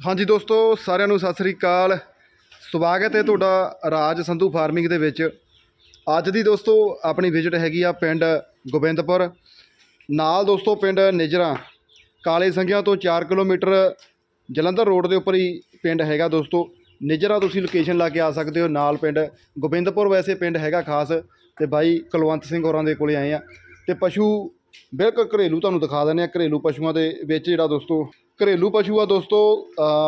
ਹਾਂਜੀ ਦੋਸਤੋ, ਸਾਰਿਆਂ ਨੂੰ ਸਤਿ ਸ੍ਰੀ ਅਕਾਲ। ਸਵਾਗਤ ਹੈ ਤੁਹਾਡਾ ਰਾਜ ਸੰਧੂ ਫਾਰਮਿੰਗ ਦੇ ਵਿੱਚ। ਅੱਜ ਦੀ ਦੋਸਤੋ, ਆਪਣੀ ਵਿਜ਼ਿਟ ਹੈਗੀ ਆ ਪਿੰਡ ਗੋਬਿੰਦਪੁਰ। ਨਾਲ ਦੋਸਤੋ, ਪਿੰਡ ਨਿਜਰਾ। ਕਾਲੇ ਸੰਘਿਆਂ ਤੋਂ 4 ਕਿਲੋਮੀਟਰ ਜਲੰਧਰ ਰੋਡ ਦੇ ਉੱਪਰ ਹੀ ਪਿੰਡ ਹੈਗਾ ਦੋਸਤੋ। ਨਿਜਰਾ, ਤੁਸੀਂ ਲੋਕੇਸ਼ਨ ਲਾ ਕੇ ਆ ਸਕਦੇ ਹੋ ਨਾਲ ਪਿੰਡ। ਗੋਬਿੰਦਪੁਰ ਵੈਸੇ ਪਿੰਡ ਹੈਗਾ ਖਾਸ ਤੇ ਬਾਈ ਕੁਲਵੰਤ ਸਿੰਘ ਹੋਰਾਂ ਦੇ ਕੋਲੇ ਆਏ ਆ। ਤੇ ਪਸ਼ੂ ਬਿਲਕੁਲ ਘਰੇਲੂ, ਤੁਹਾਨੂੰ ਦਿਖਾ ਦਿੰਦੇ ਆ ਘਰੇਲੂ ਪਸ਼ੂਆਂ ਦੇ ਵਿੱਚ ਜਿਹੜਾ ਦੋਸਤੋ ਘਰੇਲੂ ਪਸ਼ੂ ਆ ਦੋਸਤੋ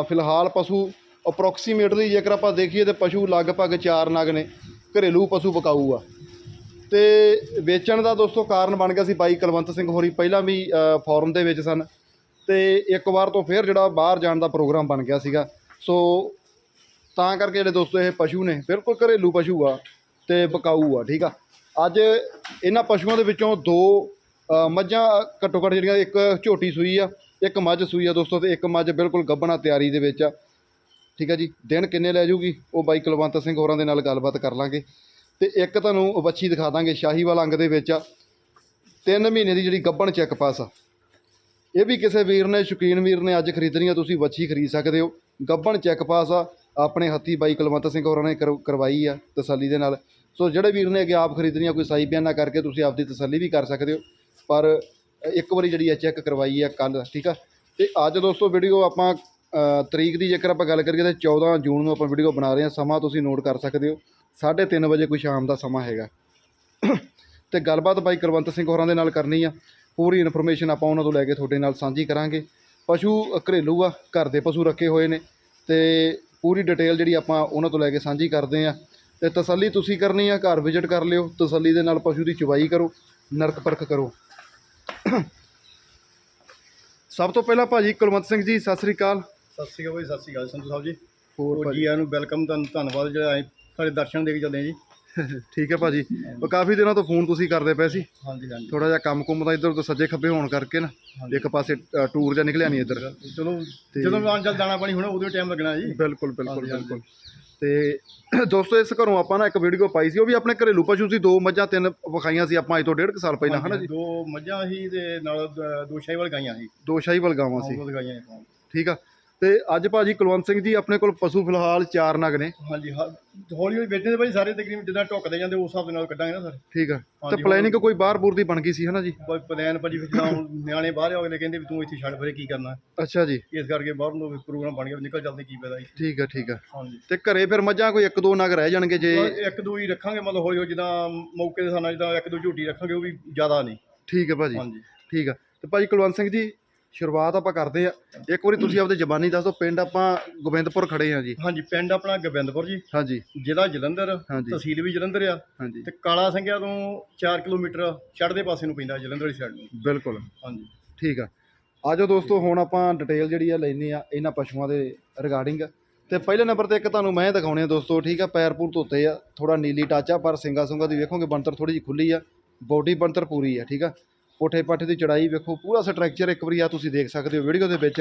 ਫਿਲਹਾਲ ਪਸ਼ੂ ਅਪਰੋਕਸੀਮੇਟਲੀ ਜੇਕਰ ਆਪਾਂ ਦੇਖੀਏ ਤੇ ਪਸ਼ੂ ਲਗਭਗ 4 ਨਗ ਨੇ, ਘਰੇਲੂ ਪਸ਼ੂ ਬਕਾਊ ਆ। ਤੇ ਵੇਚਣ ਦਾ ਦੋਸਤੋ ਕਾਰਨ ਬਣ ਗਿਆ ਸੀ ਬਾਈ ਕੁਲਵੰਤ ਸਿੰਘ ਹੋਰੀ, ਪਹਿਲਾਂ ਵੀ ਫੋਰਮ ਦੇ ਵਿੱਚ ਸਨ। ਤੇ ਇੱਕ ਵਾਰ ਤੋਂ ਫਿਰ ਜਿਹੜਾ ਬਾਹਰ ਜਾਣ ਦਾ ਪ੍ਰੋਗਰਾਮ ਬਣ ਗਿਆ ਸੀਗਾ। ਸੋ ਤਾਂ ਕਰਕੇ ਜਿਹੜੇ ਦੋਸਤੋ ਇਹ ਪਸ਼ੂ ਨੇ, ਬਿਲਕੁਲ ਘਰੇਲੂ ਪਸ਼ੂ ਆ ਤੇ ਬਕਾਊ ਆ, ਠੀਕ ਆ। ਅੱਜ ਇਹਨਾਂ ਪਸ਼ੂਆਂ ਦੇ ਵਿੱਚੋਂ ਦੋ ਮੱਝਾਂ ਘੱਟੋ ਘੱਟ ਜਿਹੜੀਆਂ ਇੱਕ ਝੋਟੀ ਸੂਈ ਆ ਇੱਕ ਮੱਝ ਸੂਈ ਆ ਦੋਸਤੋ ਤੇ ਇੱਕ ਮੱਝ ਬਿਲਕੁਲ ਗੱਭਣਾ ਤਿਆਰੀ ਦੇ ਵਿੱਚ ਆ। ਠੀਕ ਆ ਜੀ, ਦਿਨ ਕਿੰਨੇ ਲੈ ਜੂਗੀ? ਉਹ ਬਾਈ ਕੁਲਵੰਤ ਸਿੰਘ ਹੋਰਾਂ ਦੇ ਨਾਲ ਗੱਲਬਾਤ ਕਰ ਲਾਂਗੇ। ਤੇ ਇੱਕ ਤੁਹਾਨੂੰ ਵੱਛੀ ਦਿਖਾ ਦਾਂਗੇ, ਸ਼ਾਹੀਵਾਲ ਅੰਗ ਦੇ ਵਿੱਚ ਆ। ਤਿੰਨ ਮਹੀਨੇ ਦੀ ਜਿਹੜੀ ਗੱਬਣ ਚੈੱਕ ਪਾਸ ਆ। ਇਹ ਵੀ ਕਿਸੇ ਵੀਰ ਨੇ, ਸ਼ੌਕੀਨ ਵੀਰ ਨੇ ਅੱਜ ਖਰੀਦਣੀ ਆ, ਤੁਸੀਂ ਵੱਛੀ ਖਰੀਦ ਸਕਦੇ ਹੋ। ਗੱਬਣ ਚੈੱਕ ਪਾਸ ਆ, ਆਪਣੇ ਹੱਥੀ ਬਾਈ ਕੁਲਵੰਤ ਸਿੰਘ ਹੋਰਾਂ ਨੇ ਕਰਵਾਈ ਆ ਤਸੱਲੀ ਦੇ ਨਾਲ। ਸੋ ਜਿਹੜੇ ਵੀਰ ਨੇ ਅੱਗੇ ਆਪ ਖਰੀਦਣੀ ਆ, ਕੋਈ ਸਾਈ ਬਿਆਨਾ ਕਰਕੇ ਤੁਸੀਂ ਆਪਦੀ ਤਸੱਲੀ ਵੀ ਕਰ ਸਕਦੇ ਹੋ। ਪਰ ਇੱਕ ਵਾਰੀ ਜਿਹੜੀ ਆ ਚੈੱਕ ਕਰਵਾਈ ਆ ਕੱਲ ਠੀਕ ਆ? ਤੇ ਅੱਜ ਦੋਸਤੋ ਵੀਡੀਓ ਆਪਾਂ ਤਰੀਕ ਦੀ ਜੇਕਰ ਆਪਾਂ ਗੱਲ ਕਰੀਏ ਤਾਂ 14 ਜੂਨ ਨੂੰ ਆਪਾਂ ਵੀਡੀਓ ਬਣਾ ਰਹੇ ਹਾਂ ਸਮਾਂ ਤੁਸੀਂ ਨੋਟ ਕਰ ਸਕਦੇ ਹੋ। 3:30 ਵਜੇ ਕੋਈ ਸ਼ਾਮ ਦਾ ਸਮਾਂ ਹੈਗਾ। ਤੇ ਗੱਲਬਾਤ ਬਾਈ ਕੁਲਵੰਤ ਸਿੰਘ ਹੋਰਾਂ ਦੇ ਨਾਲ ਕਰਨੀ ਆ। ਪੂਰੀ ਇਨਫੋਰਮੇਸ਼ਨ ਆਪਾਂ ਉਹਨਾਂ ਤੋਂ ਲੈ ਕੇ ਤੁਹਾਡੇ ਨਾਲ ਸਾਂਝੀ ਕਰਾਂਗੇ। ਪਸ਼ੂ ਘਰੇਲੂ ਆ, ਘਰ ਦੇ ਪਸ਼ੂ ਰੱਖੇ ਹੋਏ ਨੇ। ਤੇ ਪੂਰੀ ਡਿਟੇਲ ਜਿਹੜੀ ਆਪਾਂ ਉਹਨਾਂ ਤੋਂ ਲੈ ਕੇ ਸਾਂਝੀ ਕਰਦੇ ਆ। ਤੇ ਤਸੱਲੀ ਤੁਸੀਂ ਕਰਨੀ ਆ, ਘਰ ਵਿਜ਼ਿਟ ਕਰ ਲਿਓ। ਤਸੱਲੀ ਦੇ ਨਾਲ ਪਸ਼ੂ ਦੀ ਚੁਵਾਈ ਕਰੋ, ਨਰਕ ਪਰਖ ਕਰੋ। ਸਭ ਤੋਂ ਪਹਿਲਾਂ ਭਾਜੀ ਕੁਲਵੰਤ ਸਿੰਘ ਜੀ ਸਤਿ ਸ੍ਰੀ ਅਕਾਲ। ਸਤਿ ਸ਼੍ਰੀ ਅਕਾਲ ਭਾਈ ਸਤਿ ਸ਼੍ਰੀ ਅਕਾਲ ਸੰਧੂ ਸਾਹਿਬ ਜੀ। ਹੋਰ ਹੋਰ ਭਾਜੀ। ਜੀ ਆਇਆਂ ਨੂੰ ਵੈਲਕਮ ਤੁਹਾਨੂੰ ਧੰਨਵਾਦ ਜਿਹੜਾ ਆਏ ਸਾਡੇ ਦਰਸ਼ਨ ਦੇ ਕੇ ਚੱਲੇ ਆ ਜੀ। ਠੀਕ ਹੈ ਭਾਜੀ। ਉਹ ਕਾਫੀ ਦਿਨਾਂ ਤੋਂ ਫੋਨ ਤੁਸੀਂ ਕਰਦੇ ਪਏ ਸੀ। ਹਾਂਜੀ ਹਾਂਜੀ। ਥੋੜਾ ਜਿਹਾ ਕੰਮ ਕੁੰਮ ਦਾ ਇੱਧਰ ਉੱਧਰ ਸੱਜੇ ਖੱਬੇ ਹੋਣ ਕਰਕੇ ਨਾ। ਇੱਕ ਪਾਸੇ ਅ, ਟੂਰ ਜਾਂ ਨਿਕਲਿਆ ਨਹੀਂ ਇੱਧਰ। ਚਲੋ ਤੇ- ਜਦੋਂ ਆਂ ਜਦ ਦਾਣਾ ਪਾਣੀ ਹੋਣਾ ਉਦੋਂ ਟਾਈਮ ਲੱਗਣਾ ਜੀ। ਬਿਲਕੁਲ ਬਿਲਕੁਲ ਹਾਂਜੀ, ਹਾਂਜੀ। ਬਿਲਕੁਲ ਤੇ ਦੋਸਤੋ ਇਸ ਘਰੋਂ ਆਪਾਂ ਨਾ ਇੱਕ ਵੀਡੀਓ ਪਾਈ ਸੀ। ਉਹ ਵੀ ਆਪਣੇ ਘਰੇਲੂ ਪਸ਼ੂ ਸੀ। ਦੋ ਮੱਝਾਂ ਤਿੰਨ ਵਿਖਾਈਆਂ ਸੀ। ਆਪਾਂ ਅੱਜ ਤੋਂ ਡੇਢ ਕੁ ਸਾਲ ਪਹਿਲਾਂ ਹਨਾ ਜੀ? ਦੋ ਮੱਝਾਂ ਸੀ ਤੇ ਨਾਲ ਦ- ਦੋ ਸ਼ਾਹੀਵਾਲ ਗਾਈਆਂ ਸੀ। ਦੋ ਸ਼ਾਹੀਵਾਲ ਗਾਵਾਂ ਸੀ। ਉਹ ਗਾਈਆਂ ਸੀ। ਠੀਕ ਆ। ਤੇ ਅੱਜ ਭਾਜੀ ਕੁਲਵੰਤ ਸਿੰਘ ਜੀ ਆਪਣੇ ਕੋਲ ਪਸ਼ੂ ਫਿਲਹਾਲ ਚਾਰ ਨਗ ਨੇ। ਹਾਂਜੀ ਹਾਂ। ਹੌਲੀ ਹੌਲੀ ਵੇਚਦੇ ਭਾਈ ਸਾਰੇ ਤਕਰੀਬਨ ਜਿੱਦਾਂ ਢੁੱਕਦੇ ਜਾਂਦੇ ਉਸ ਹਿਸਾਬ ਦੇ ਨਾਲ ਕੱਢਾਂਗੇ ਨਾ ਸਰ। ਠੀਕ ਆ। ਤੇ ਹਾਂਜੀ, ਪਲੈਨਿੰਗ ਕੋਈ ਬਾਹਰ ਬੂਰ ਦੀ ਬਣ ਗਈ ਸੀ ਹਨਾ ਜੀ? ਕੋਈ ਪਲਾਨ ਭਾਜੀ ਫਿਰ ਜਿੱਦਾਂ ਹੁਣ ਨਿਆਣੇ ਬਾਹਰ ਅਗਲੇ ਕਹਿੰਦੇ ਵੀ ਤੂੰ ਇੱਥੇ ਛੱਡ ਫਿਰੇ ਕੀ ਕਰਨਾ? ਅੱਛਾ ਜੀ। ਇਸ ਕਰਕੇ ਬਾਹਰ ਨੂੰ ਪ੍ਰੋਗਰਾਮ ਬਣ ਗਿਆ ਵੀ ਨਿਕਲ ਚੱਲਦੇ ਕੀ ਫਾਇਦਾ ਜੀ। ਠੀਕ ਆ ਠੀਕ ਆ। ਹਾਂਜੀ। ਤੇ ਘਰੇ ਫਿਰ ਮੱਝਾਂ ਕੋਈ ਇੱਕ ਦੋ ਨਗ ਰਹਿ ਜਾਣਗੇ ਜੇ ਇੱਕ ਦੋ ਹੀ ਰੱਖਾਂਗੇ ਮਤਲਬ ਹੌਲੀ ਹੌਲੀ ਜਿੱਦਾਂ ਮੌਕੇ ਦੇ ਸਾਨਾ ਜਿੱਦਾਂ ਇੱਕ ਦੋ ਝੂਟੀ ਰੱਖਾਂਗੇ ਉਹ ਵੀ ਜ਼ਿਆਦਾ ਨਹੀਂ। ਠੀਕ ਆ ਭਾਜੀ। ਹਾਂਜੀ। ਠੀਕ ਆ। ਤੇ ਭਾਜੀ ਕੁਲਵੰਤ ਸਿੰਘ ਜੀ ਸ਼ੁਰੂਆਤ ਆਪਾਂ ਕਰਦੇ ਆ। ਇੱਕ ਵਾਰੀ ਤੁਸੀਂ ਆਪਦੇ ਜ਼ਬਾਨੀ ਦੱਸ ਦਿਓ ਪਿੰਡ ਆਪਾਂ ਗੋਬਿੰਦਪੁਰ ਖੜੇ ਆ ਜੀ। ਹਾਂਜੀ ਪਿੰਡ ਆਪਣਾ ਗੋਬਿੰਦਪੁਰ ਜੀ। ਹਾਂਜੀ। ਜ਼ਿਲ੍ਹਾ ਜਲੰਧਰ ਹਾਂਜੀ। ਤਹਿਸੀਲ ਵੀ ਜਲੰਧਰ ਆ। ਹਾਂਜੀ। ਤੇ ਕਾਲਾ ਸੰਘਿਆ ਤੋਂ 4 ਕਿਲੋਮੀਟਰ ਚੜ੍ਹਦੇ ਪਾਸੇ ਨੂੰ ਪੈਂਦਾ ਜਲੰਧਰ ਵਾਲੀ ਸਾਈਡ ਨੂੰ। ਬਿਲਕੁਲ। ਹਾਂਜੀ। ਠੀਕ ਆ। ਆਜੋ ਦੋਸਤੋ ਹੁਣ ਆਪਾਂ ਡਿਟੇਲ ਜਿਹੜੀ ਆ ਲੈਣੀ ਆ ਇਹਨਾਂ ਪਸ਼ੂਆਂ ਦੇ ਰਿਗਾਰਡਿੰਗ ਤੇ ਪਹਿਲੇ ਨੰਬਰ ਤੇ ਇੱਕ ਤੁਹਾਨੂੰ ਮੈਂ ਦਿਖਾਉਣੇ ਆ ਦੋਸਤੋ ਠੀਕ ਆ ਪੈਰ ਪੂਰ ਧੋਤੇ ਆ। ਥੋੜਾ ਨੀਲੀ ਟੱਚ ਪਰ ਸਿੰਗਾ ਸੁੰਗਾ ਦੀ ਵੇਖੋਗੇ ਬਣਤਰ ਥੋੜੀ ਜਿਹੀ ਖੁੱਲੀ ਆ। ਬੋਡੀ ਬਣਤਰ ਪੂਰੀ ਆ ਠੀਕ ਆ। ਕੋਠੇ ਪਾਠੇ ਦੀ ਚੜਾਈ ਵੇਖੋ ਪੂਰਾ ਸਟਰਕਚਰ ਇੱਕ ਵਾਰੀ ਆ ਤੁਸੀਂ ਦੇਖ ਸਕਦੇ ਹੋ ਵੀਡੀਓ ਦੇ ਵਿੱਚ।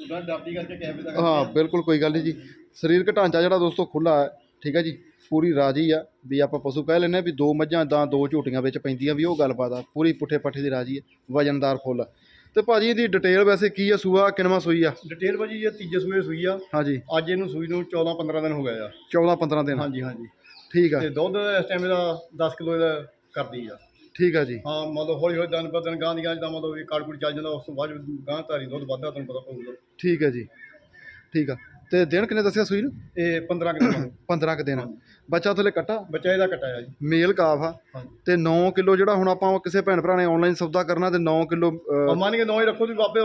ਉਹਦਾ ਡਰਦੀ ਕਰਕੇ ਕੈਮਰੇ ਦਾ ਹਾਂ ਬਿਲਕੁਲ ਕੋਈ ਗੱਲ ਨਹੀਂ ਜੀ। ਸਰੀਰਕ ਢਾਂਚਾ ਜਿਹੜਾ ਦੋਸਤੋ ਖੁੱਲਾ ਹੈ ਠੀਕ ਹੈ ਜੀ ਪੂਰੀ ਰਾਜੀ ਆ ਵੀ ਆਪਾਂ ਪਸ਼ੂ ਕਹਿ ਹਾਂ ਵੀ ਦੋ ਮੱਝਾਂ ਦਾ ਦੋ ਝੋਟੀਆਂ ਵਿੱਚ ਪੈਂਦੀਆਂ ਵੀ ਉਹ ਗੱਲਬਾਤ ਆ ਪੂਰੀ ਪੁੱਠੇ ਪੱਠੇ ਦੀ ਰਾਜੀ ਹੈ ਵਜਨਦਾਰ ਫੁੱਲ ਤੇ ਭਾਜੀ ਇਹਦੀ ਡਿਟੇਲ ਵੈਸੇ ਕੀ ਆ ਸੂਆ ਕਿੰਨਵਾਂ ਸੂਈ ਆ? ਡਿਟੇਲ ਭਾਜੀ ਇਹ ਤੀਜੇ ਸੂਏ ਸੂਈ ਆ। ਹਾਂਜੀ ਅੱਜ ਇਹਨੂੰ ਸੂਈ ਨੂੰ 14 15 ਦਿਨ ਹੋ ਗਏ ਆ। 14 15 ਦਿਨ। ਹਾਂਜੀ ਹਾਂਜੀ। ਠੀਕ ਆ। ਤੇ ਦੁੱਧ ਇਸ ਟਾਈਮ ਇਹਦਾ 10 ਕਿਲੋ ਇਹਦਾ ਕਰਦੀ ਆ। ਠੀਕ ਆ ਜੀ। ਹਾਂ ਮਤਲਬ ਹੌਲੀ ਹੌਲੀ ਦਿਨ ਪਰ ਦਿਨ ਗਾਂ ਦੀ ਜਿੱਦਾਂ ਮਤਲਬ ਵੀ ਕਾੜ ਕੁੜ ਚੱਲ ਜਾਂਦਾ ਉਸ ਤੋਂ ਬਾਅਦ ਗਾਂ ਧਾਰੀ ਦੁੱਧ ਵੱਧਦਾ ਤੁਹਾਨੂੰ ਪਤਾ ਪਊਗਾ। ਠੀਕ ਆ ਜੀ। ਠੀਕ ਆ। ਤੇ ਦਿਨ ਕਿੰਨੇ ਦੱਸਿਆ ਸੂਈ ਨੂੰ? ਇਹ 15 ਕਿਲੋ 15 ਕ ਦਿਨ। ਬੱਚਾ ਥੱਲੇ ਕੱਟਾ? ਬੱਚਾ ਇਹਦਾ ਕਟਾਇਆ ਜੀ। ਮੇਲ ਕਾਫ ਆ। ਤੇ 9 ਕਿਲੋ ਜਿਹੜਾ ਹੁਣ ਆਪਾਂ ਕਿਸੇ ਭੈਣ ਭਰਾ ਨੇ ਆਨਲਾਈਨ ਸੌਦਾ ਕਰਨਾ ਤੇ 9 ਕਿਲੋ ਮੰਨ ਕੇ ਨੌ ਹੀ ਰੱਖੋ ਤੁਸੀਂ ਬਾਬੇ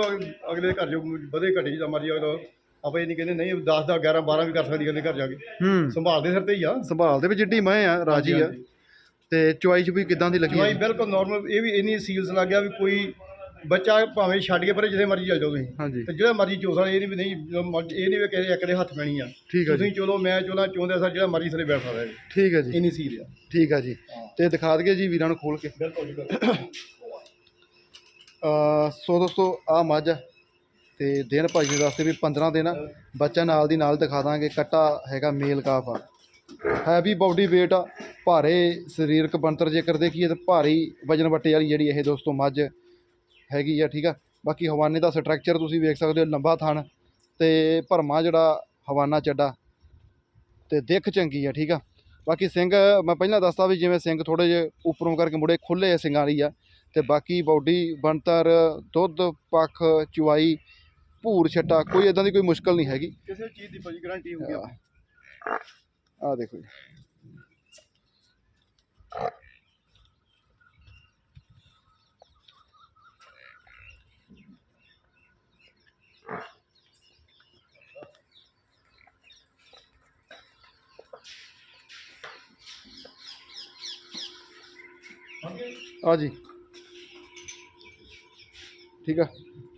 ਅਗਲੇ ਦੇ ਘਰ ਜੋ ਵਧੇ ਘਟੇ ਜਿੱਦਾਂ ਮਰਜ਼ੀ ਅਗਲਾ ਆਪਾਂ ਇਹ ਨਹੀਂ ਕਹਿੰਦੇ ਨਹੀਂ 10 ਦਾ 11 12 ਵੀ ਕਰ ਸਕਦੀ ਅਗਲੇ ਘਰ ਜਾ ਕੇ। ਹੂੰ। ਸੰਭਾਲਦੇ ਸਿਰ ਤੇ ਹੀ ਆ। ਸੰਭਾਲ ਦੇ ਵਿੱਚ ਜਿੱਡੀ ਮੈਂ ਆ ਰਾਜੀ ਆ। ਤੇ ਚੁਆਈ ਚ ਵੀ ਕਿਦਾਂ ਦੀ ਲੱਗੀ? ਜਵਾਈ ਬਿਲਕੁਲ ਨਾਰਮਲ ਇਹ ਵੀ ਇੰਨੀ ਸੀਲਸ ਲੱਗ ਗਿਆ ਵੀ ਕੋਈ ਬੱਚਾ ਭਾਵੇਂ ਛੱਡ ਕੇ ਪਰੇ ਜਿੱਥੇ ਮਰਜ਼ੀ ਚੱਲ ਜਾਓ ਤੁਸੀਂ। ਹਾਂਜੀ। ਤੇ ਜਿਹੜਾ ਮਰਜ਼ੀ ਚੋਸ ਵਾਲਾ ਇਹ ਨਹੀਂ ਵੀ ਨਹੀਂ ਮਰਜ਼ੀ- ਇਹ ਨਹੀਂ ਵੀ ਕਿਸੇ ਇੱਕ ਦੇ ਹੱਥ ਪੈਣੀ ਆ। ਠੀਕ ਆ ਜੀ। ਤੁਸੀਂ ਚਲੋ ਮੈਂ ਚੋਲਾ ਚੋਂਦੇ ਸਰ ਜਿਹੜਾ ਮਰਜ਼ੀ ਥਲੇ ਬੈਠ ਸਕਦਾ ਹੈ ਠੀਕ ਆ ਜੀ। ਇੰਨੀ ਸੀਲ ਆ। ਠੀਕ ਆ ਜੀ। ਤੇ ਦਿਖਾ ਦਈਏ ਜੀ ਵੀਰਾਂ ਨੂੰ ਖੋਲ ਕੇ। ਬਿਲਕੁਲ ਜੀ ਬਿਲਕੁਲ। ਅ ਸੋ ਦੋਸਤੋ ਆ ਮੱਝ ਆ। ਤੇ ਦਿਨ ਭਾਈ ਦੇ ਦੱਸਦੇ ਵੀ 15 ਦਿਨ ਆ। ਬੱਚਾ ਨਾਲ ਦੀ ਨਾਲ ਦਿਖਾ ਦਾਂਗੇ। ਕੱਟਾ ਹੈਗਾ ਮੇਲ ਕਾਫ ਆ। ਹੈਵੀ ਬਾਡੀ weight ਆ ਭਾਰੇ ਸਰੀਰਕ ਬਣਤਰ ਜੇਕਰ ਦੇਖੀਏ ਤਾਂ ਭਾਰੀ ਵਜਨ ਵੱਟੇ ਵਾਲੀ ਜਿਹੜੀ ਇਹ ਦੋਸਤੋ ਮੱਝ ਹੈਗੀ ਆ ਠੀਕ ਆ? ਬਾਕੀ ਹਵਾਨੇ ਦਾ ਸਟਰਕਚਰ ਤੁਸੀਂ ਵੇਖ ਸਕਦੇ ਹੋ ਲੰਬਾ ਥਣ ਤੇ ਭਰਮਾ ਜਿਹੜਾ ਹਵਾਨਾ ਚੱਡਾ ਤੇ ਦਿੱਖ ਚੰਗੀ ਆ ਠੀਕ ਆ? ਬਾਕੀ ਸਿੰਘ ਮੈਂ ਪਹਿਲਾਂ ਦੱਸਤਾ ਵੀ ਜਿਵੇਂ ਸਿੰਘ ਥੋੜੇ ਜਿਹੇ ਉੱਪਰੋਂ ਕਰਕੇ ਮੁੜੇ ਖੁੱਲੇ ਸਿੰਗਾਂ ਵਾਲੀ ਆ ਤੇ ਬਾਕੀ ਬਾਡੀ ਬਣਤਰ ਦੁੱਧ ਪੱਖ ਚੁਆਈ ਭੂਰ ਛੱਟਾ ਕੋਈ ਇਦਾਂ ਦੀ ਕੋਈ ਮੁਸ਼ਕਲ ਨਹੀਂ ਹੈਗੀ। ਕਿਸੇ ਚੀਜ਼ ਦੀ ਭਾਜੀ ਗਾਰੰਟੀ ਹੋਊਗੀ। ਆ ਦੇਖੋ ਜੀ ਆ ਜੀ ਠੀਕ ਆ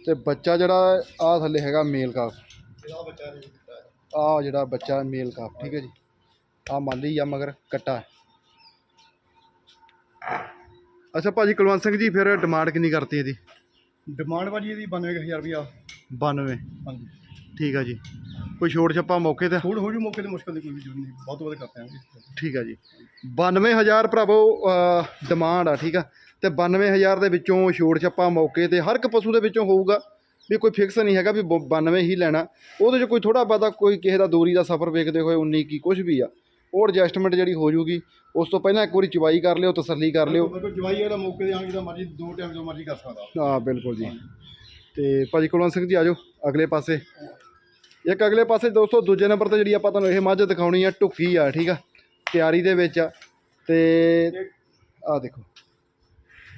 ਤੇ ਬੱਚਾ ਜਿਹੜਾ ਆ ਥੱਲੇ ਹੈਗਾ ਮੇਲ ਕਾਫ ਤੇ ਆਹ ਬੱਚਾ ਨੇ ਦਿੱਤਾ ਹੈ। ਆ ਜਿਹੜਾ ਬੱਚਾ ਮੇਲ ਕਾਫ ਠੀਕ ਹੈ ਜੀ ਆ ਮਾਲੀ ਆ ਮਗਰ ਕੱਟਾ। ਅੱਛਾ ਭਾਜੀ ਕੁਲਵੰਤ ਸਿੰਘ ਜੀ ਫਿਰ ਡਿਮਾਂਡ ਕਿੰਨੀ ਕਰਤੀ ਇਹਦੀ? ਡਿਮਾਂਡ ਭਾਜੀ ਇਹਦੀ 92000 ਰੁਪਇਆ। 92 ਹਾਂਜੀ। ਠੀਕ ਆ ਜੀ। ਕੋਈ ਛੋੜ ਛੱਪਾ ਮੌਕੇ ਤੇ? ਥੋੜੀ ਹੋ ਜੂ ਮੌਕੇ ਤੇ ਮੁਸ਼ਕਲ ਦੀ ਕੋਈ ਵੀ ਨਹੀਂ। ਬਹੁਤ ਵੱਧ ਕਰਦੇ ਆਂਗੇ ਠੀਕ ਆ ਜੀ। 92000 ਭਰਾਵੋ ਡਿਮਾਂਡ ਆ ਠੀਕ ਆ। ਤੇ 92000 ਦੇ ਵਿੱਚੋਂ ਛੋੜ ਛੱਪਾ ਮੌਕੇ ਤੇ ਹਰ ਇੱਕ ਪਸ਼ੂ ਦੇ ਵਿੱਚੋਂ ਹੋਊਗਾ। ਵੀ ਕੋਈ ਫਿਕਸ ਨਹੀਂ ਹੈਗਾ ਵੀ ਬ- 92 ਹੀ ਲੈਣਾ। ਉਹਦੇ 'ਚ ਕੋਈ ਥੋੜਾ ਬਹੁਤਾ ਕੋਈ ਕਿਸੇ ਦਾ ਦੂਰੀ ਦਾ ਸਫ਼ਰ ਵੇਖਦੇ ਹੋਏ 19 ਕੀ ਕੁਝ ਵੀ ਆ। ਉਹ ਐਡਜਸਟਮੈਂਟ ਜਿਹੜੀ ਹੋ ਜੂਗੀ ਉਸ ਤੋਂ ਪਹਿਲਾਂ ਇੱਕ ਵਾਰੀ ਚਵਾਈ ਕਰ ਲਿਓ ਤਸੱਲੀ ਕਰ ਲਿਓ। ਅਗਰ ਜਵਾਈ ਇਹਦਾ ਮੌਕੇ ਤੇ ਆਣ ਜਿੱਦਾਂ ਮਰਜ਼ੀ ਦੋ ਟਾਈਮ ਜੋ ਮਰਜ਼ੀ ਕਰ ਸਕਦਾ। ਹਾਂ ਬਿਲਕੁਲ ਜੀ। ਤੇ ਭਾਜੀ ਕੁਲਵੰਤ ਸਿੰਘ ਜੀ ਆਜੋ ਅਗਲੇ ਪਾਸੇ। ਇੱਕ ਅਗਲੇ ਪਾਸੇ ਦੋਸਤੋ ਦੂਜੇ ਨੰਬਰ ਤੇ ਜਿਹੜੀ ਆਪਾਂ ਤੁਹਾਨੂੰ ਇਹ ਮੱਝ ਦਿਖਾਉਣੀ ਆ ਢੁੱਕੀ ਆ ਠੀਕ ਆ? ਤਿਆਰੀ ਦੇ ਵਿੱਚ ਆ। ਤੇ ਆ ਦੇਖੋ।